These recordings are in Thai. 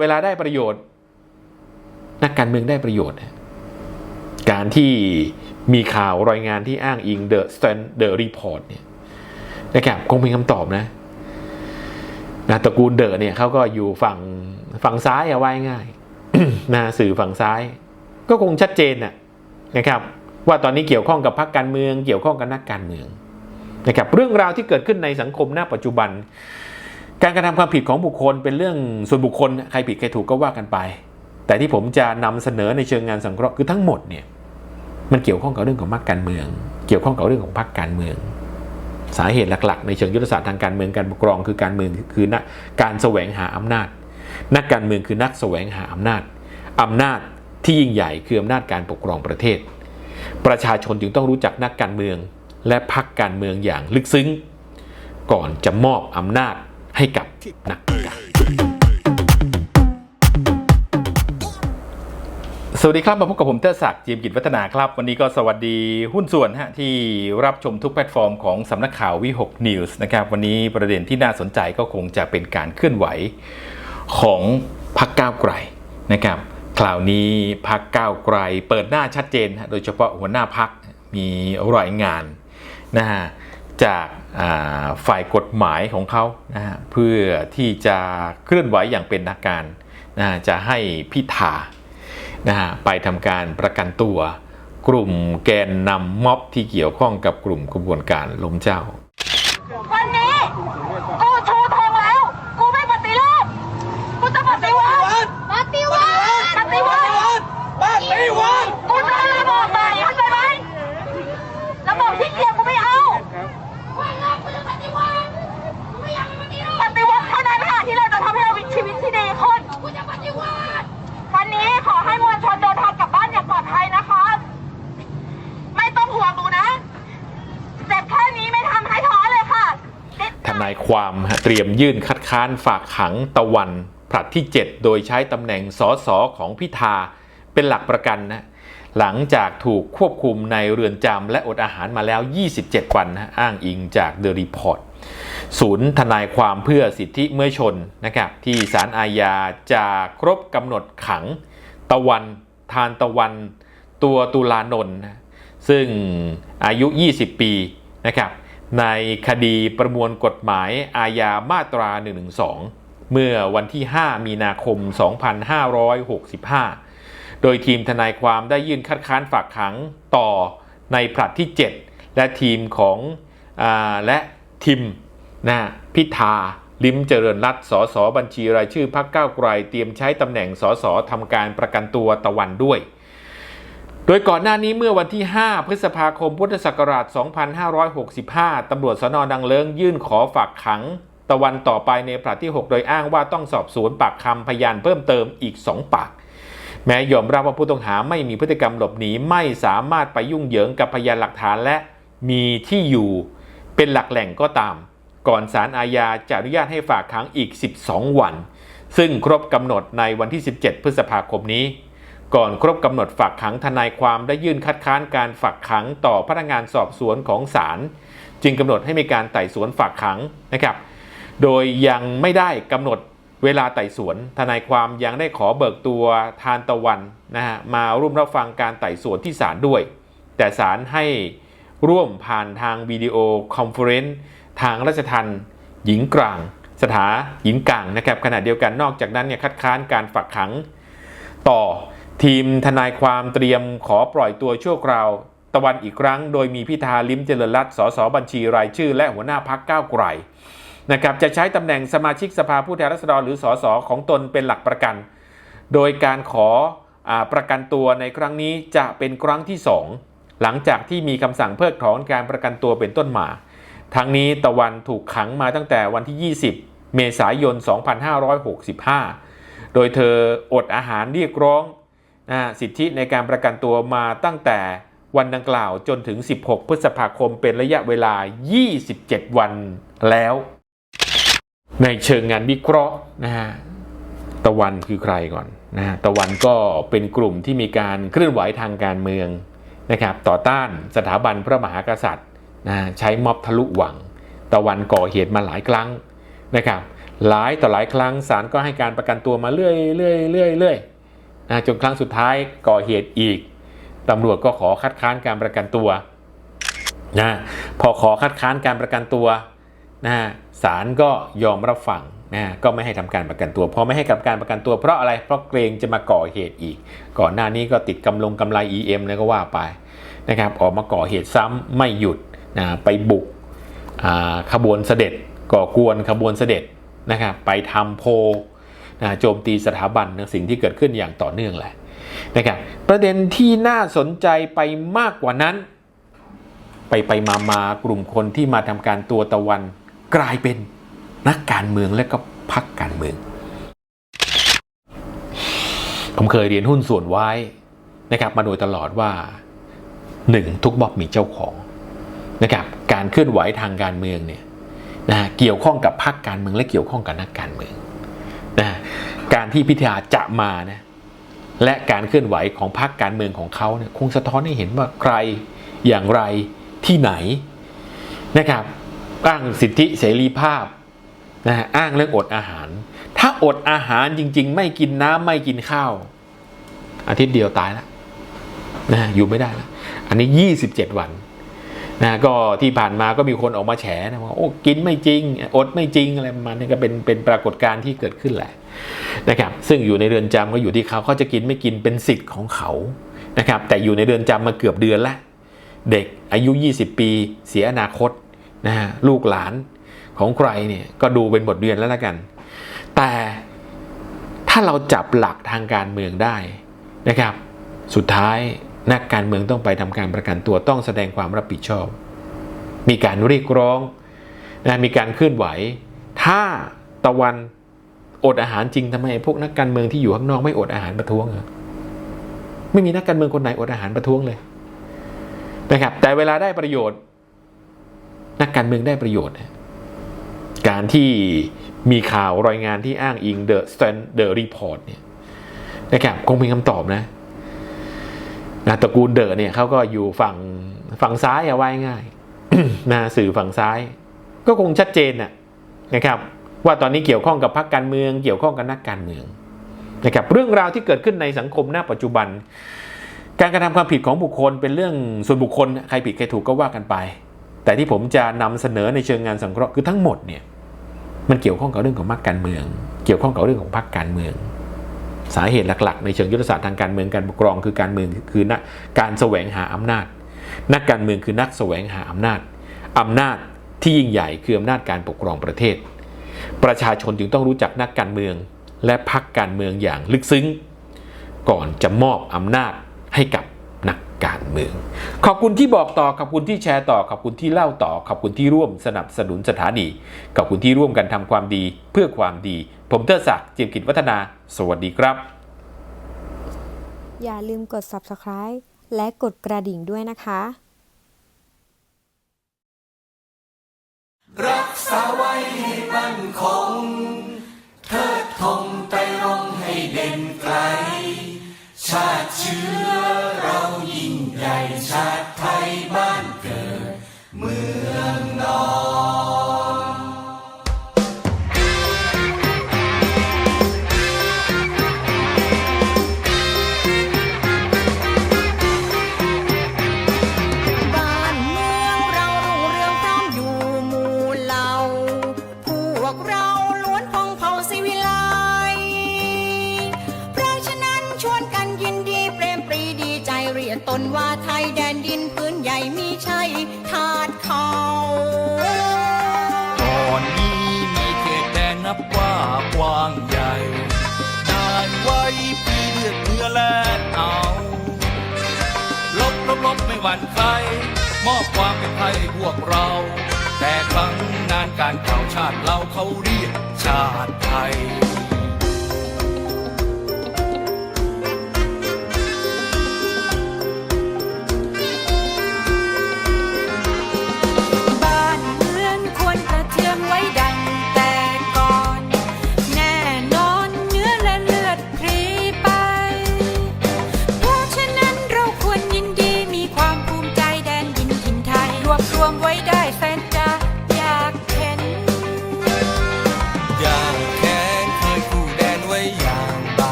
เวลาได้ประโยชน์ นักการเมืองได้ประโยชน์ การที่มีข่าวรายงานที่อ้างอิง The Stand The Report เนี่ยนะครับคงเป็นคำตอบนะนะตระกูลเดอเนี่ยเขาก็อยู่ฝั่งฝั่งซ้ายเอาไว้ง่ายนะสื่อฝั่งซ้าย ก็คงชัดเจนนะนะครับ ว่าตอนนี้เกี่ยวข้องกับพรรคการเมือง เกี่ยวข้องกับนักการเมืองนะครับเรื่องราวที่เกิดขึ้นในสังคมณปัจจุบัน การกระทำความผิดของบุคคลเป็นเรื่องส่วนบุคคลใครผิดใครถูกก็ว่ากันไป แต่ที่ผมจะนำเสนอในเชิงงานสังเคราะห์คือทั้งหมดเนี่ยมันเกี่ยวข้องกับเรื่องของพรรคการเมือง เกี่ยวข้องกับเรื่องของพรรคการเมือง สาเหตุหลักๆ ในเชิงยุทธศาสตร์ทางการเมืองการปกครองคือการเมืองคือนักการแสวงหาอำนาจ นักการเมืองคือนักแสวงหาอำนาจอำนาจที่ยิ่งใหญ่คืออำนาจการปกครองประเทศ ประชาชนจึงต้องรู้จักนักการเมือง และพรรคการเมืองอย่างลึกซึ้ง ก่อนจะมอบอำนาจ นักการสวัสดีครับมาพบกับผมเทอศักดิ์จีมกิจวัฒนาครับ วันนี้ก็สวัสดีหุ้นส่วนฮะที่รับชมทุกแพลตฟอร์มของสำนักข่าววิหกนิวส์นะครับวันนี้ประเด็นที่น่าสนใจก็คงจะเป็นการเคลื่อนไหวของพรรคก้าวไกลนะครับคราวนี้พรรคก้าวไกลเปิดหน้าชัดเจนฮะโดยเฉพาะหัวหน้าพรรคมีรายงานนะฮะ จากาฝ่ายกฎหมายของเขานะเพื่อที่จะเคลื่อนไหวอย่างเป็นทางการนะจะให้พิธานะไปทำการประกันตัว กลุ่มแกนนำม็อบที่เกี่ยวข้องกับกลุ่มกระบวนการล้มเจ้า วันนี้กูชูธงแล้ว กูไม่ปฏิรูปกูจะปฏิวัติปฏิวัติปฏิวัติปฏิวัติกูจะเอาระบบใหม่เข้าใจไหมระบบที่เกียจกูไม่เอาปฏิวัติเท่านั้นค่ะที่เราจะทำให้เรามีชีวิตที่ดีขึ้นกูจะปฏิวัติวันนี้ขอให้มวลชนเดินทางกลับบ้านอย่างปลอดภัยนะคะ ไม่ต้องห่วงหนูนะเจ็บแค่นี้ไม่ทำให้ท้อเลยค่ะ ทนายความเตรียมยื่นคัดค้านฝากขังตะวันผลัดที่ 7 โดยใช้ตำแหน่งสสของพิธาเป็นหลักประกันนะหลังจากถูกควบคุมในเรือนจำและอดอาหารมาแล้ว 27 วันนะอ้างอิงจาก The Report ศูนย์ทนายความเพื่อสิทธิเมื่อชนนะครับที่ศาลอาญาจะครบกำหนดขังตะวันทานตะวันตัวตุลานนท์นะซึ่งอายุ 20 ปีนะครับ ในคดีประมวลกฎหมายอาญามาตรา 112 เมื่อวันที่ 5 มีนาคม 2565 โดยทีมทนายความได้ยื่นคัดค้านฝากขังต่อในผลัดที่ 7 และทีมของอและทีมนะพิธา ลิมเจริญรัตน์สสบัญชีรายชื่อพรรคก้าไกล เตรียมใช้ตำแหน่งสสทำการประกันตัวตะวันด้วย โดยก่อนหน้านี้เมื่อวันที่ 5 พฤษภาคมพุทธศักราช 2565 ตำรวจสนดังเลิงยื่นขอฝากขัง ตะวันต่อไปในผลัดที่ 6 โดยอ้างว่าต้องสอบสวนปากคำพยานเพิ่มเติมอีก 2 ปาก แม้ยอมรับว่าผู้ต้องหาไม่มีพฤติกรรมหลบหนีไม่สามารถไปยุ่งเหยิงกับพยานหลักฐานและมีที่อยู่เป็นหลักแหล่งก็ตาม ก่อนศาลอาญาจะอนุญาตให้ฝากขังอีก 12 วัน ซึ่งครบกำหนดในวันที่ 17 พฤษภาคมนี้ ก่อนครบกำหนดฝากขังทนายความได้ยื่นคัดค้านการฝากขังต่อพนักงานสอบสวนของศาลจึงกำหนดให้มีการไต่สวนฝากขังนะครับ โดยยังไม่ได้กำหนดเวลาไต่สวน ทนายความยังได้ขอเบิกตัวทานตะวันนะฮะมาร่วมรับฟังการไต่สวนที่ศาลด้วย แต่ศาลให้ร่วมผ่านทางวิดีโอคอนเฟอเรนซ์ทางราชทันหญิงกลาง สถาหญิงกลางนะครับขณะเดียวกันนอกจากนั้นเนี่ยคัดค้านการฝากขังต่อ ทีมทนายความเตรียมขอปล่อยตัวชั่วคราว ตะวันอีกครั้ง โดยมีพิธาลิมเจริญรัตน์สสบัญชีรายชื่อ และหัวหน้าพักก้าวไกลนะครับจะใช้ตำแหน่งสมาชิกสภาผู้แทนราษฎรหรือสสของตนเป็นหลักประกัน โดยการขออประกันตัวในครั้งนี้จะเป็นครั้งที่ 2 หลังจากที่มีคำสั่งเพิกถอนการประกันตัวเป็นต้นมา ทั้งนี้ตะวันถูกขังมาตั้งแต่วันที่ 20 เมษายน 2565 โดยเธออดอาหารเรียกร้อง สิทธิในการประกันตัวมาตั้งแต่วันดังกล่าวจนถึง 16 พฤษภาคมเป็นระยะเวลา 27 วันแล้ว ในเชิงงานวิเคราะห์นะฮะตะวันคือใครก่อนนะฮะตะวันก็เป็นกลุ่มที่มีการเคลื่อนไหวทางการเมืองนะครับต่อต้านสถาบันพระมหากษัตริย์นะใช้ม็อบทะลุหวัง ตะวันก่อเหตุมาหลายครั้งนะครับหลายต่อหลายครั้งศาลก็ให้การประกันตัวมาเรื่อยเรื่อยเรื่อยเรื่อย นะจนครั้งสุดท้ายก่อเหตุอีกตำรวจก็ขอคัดค้านการประกันตัวนะพอขอคัดค้านการประกันตัวนะศาลก็ยอมรับฟังนะก็ไม่ให้ทำการประกันตัวพอไม่ให้กับการประกันตัวเพราะอะไรเพราะเกรงจะมาก่อเหตุอีก ก่อนหน้านี้ก็ติดกำลงกำไร EM แล้วก็ว่าไปนะครับออกมาก่อเหตุซ้ำไม่หยุดนะไปบุกขบวนเสด็จก่อกวนขบวนเสด็จนะครับไปทำโพ นะโจมตีสถาบันนะสิ่งที่เกิดขึ้นอย่างต่อเนื่องแหละนะครับประเด็นที่น่าสนใจไปมากกว่านั้น ไปไปมามากลุ่มคนที่มาทำการตัวตะวันกลายเป็นนักการเมืองและก็พักการเมือง ผมเคยเรียนหุ้นส่วนไว้นะครับมาโดยตลอดว่าหนึ่งทุกม็อบมีเจ้าของนะครับการเคลื่อนไหวทางการเมืองเนี่ยนะฮะเกี่ยวข้องกับพรรคการเมืองและเกี่ยวข้องกับนักการเมือง นะการที่พิธาจะมานะและการเคลื่อนไหวของพรรคการเมืองของเขาเนี่ยคงสะท้อนให้เห็นว่าใครอย่างไรที่ไหนนะครับอ้างสิทธิเสรีภาพนะอ้างเรื่องอดอาหาร ถ้าอดอาหารจริง ๆ ไม่กินน้ำไม่กินข้าว อาทิตย์เดียวตายแล้วนะอยู่ไม่ได้แล้วอันนี้ 27 วัน นะก็ที่ผ่านมาก็มีคนออกมาแฉนะว่าโอ้กินไม่จริง อดไม่จริงอะไรประมาณนี้ก็เป็นเป็นปรากฏการณ์ที่เกิดขึ้นแหละนะครับซึ่งอยู่ในเรือนจำก็อยู่ที่เขาเขาจะกินไม่กินเป็นสิทธิ์ของเขานะครับแต่อยู่ในเรือนจำมาเกือบเดือนแล้วเด็กอายุ 20 ปี เสียอนาคตนะฮะลูกหลานของใครเนี่ยก็ดูเป็นบทเรียนแล้วละกัน แต่ถ้าเราจับหลักทางการเมืองได้นะครับ สุดท้าย นักการเมืองต้องไปทำการประกันตัวต้องแสดงความรับผิดชอบ มีการเรียกร้องนะมีการเคลื่อนไหว ถ้าตะวันอดอาหารจริงทำไมพวกนักการเมืองที่อยู่ข้างนอกไม่อดอาหารประท้วงเหรอไม่มีนักการเมืองคนไหนอดอาหารประท้วงเลยนะครับ แต่เวลาได้ประโยชน์ นักการเมืองได้ประโยชน์ การที่มีข่าวรายงานที่อ้างอิง The Stand The Report เนี่ยนะครับคงมีคำตอบนะ นะตระกูลเดอเนี่ยเขาก็อยู่ฝั่งฝั่งซ้ายเอาไว้ง่ายนะสื่อฝั่งซ้าย ก็คงชัดเจนนะนะครับ ว่าตอนนี้เกี่ยวข้องกับพรรคการเมือง เกี่ยวข้องกับนักการเมืองนะครับเรื่องราวที่เกิดขึ้นในสังคมณปัจจุบัน การกระทำความผิดของบุคคลเป็นเรื่องส่วนบุคคลใครผิดใครถูกก็ว่ากันไป แต่ที่ผมจะนำเสนอในเชิงงานสังเคราะห์คือทั้งหมดเนี่ยมันเกี่ยวข้องกับเรื่องของพรรคการเมือง เกี่ยวข้องกับเรื่องของพรรคการเมือง สาเหตุหลักๆ ในเชิงยุทธศาสตร์ทางการเมืองการปกครองคือการเมืองคือนักการแสวงหาอำนาจ นักการเมืองคือนักแสวงหาอำนาจอำนาจที่ยิ่งใหญ่คืออำนาจการปกครองประเทศ ประชาชนจึงต้องรู้จักนักการเมืองและพรรคการเมืองอย่างลึกซึ้ง ก่อนจะมอบอำนาจให้กับนักการเมือง ขอบคุณที่บอกต่อ ขอบคุณที่แชร์ต่อ ขอบคุณที่เล่าต่อ ขอบคุณที่ร่วมสนับสนุนสถานี ขอบคุณที่ร่วมกันทำความดีเพื่อความดี ผมเทอศักดิ์เจียมกิจวัฒนา สวัสดีครับ อย่าลืมกด subscribe และกดกระดิ่งด้วยนะคะ รักษาไว้ให้มั่นคง นว่าไทยแดนดินพื้นใหญ่มีชัยทาดเขาก่อนนี้มีเขตแดนนับว่ากว้างใหญ่นานไว้ปีเลือดเนื้อและเอาลบลบลบไม่หวั่นใคร มอบความเป็นไทยพวกเรา แต่ครั้งนานการเก่าชาติเราเขาเรียกชาติไทย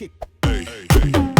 Kick. Hey, hey, hey.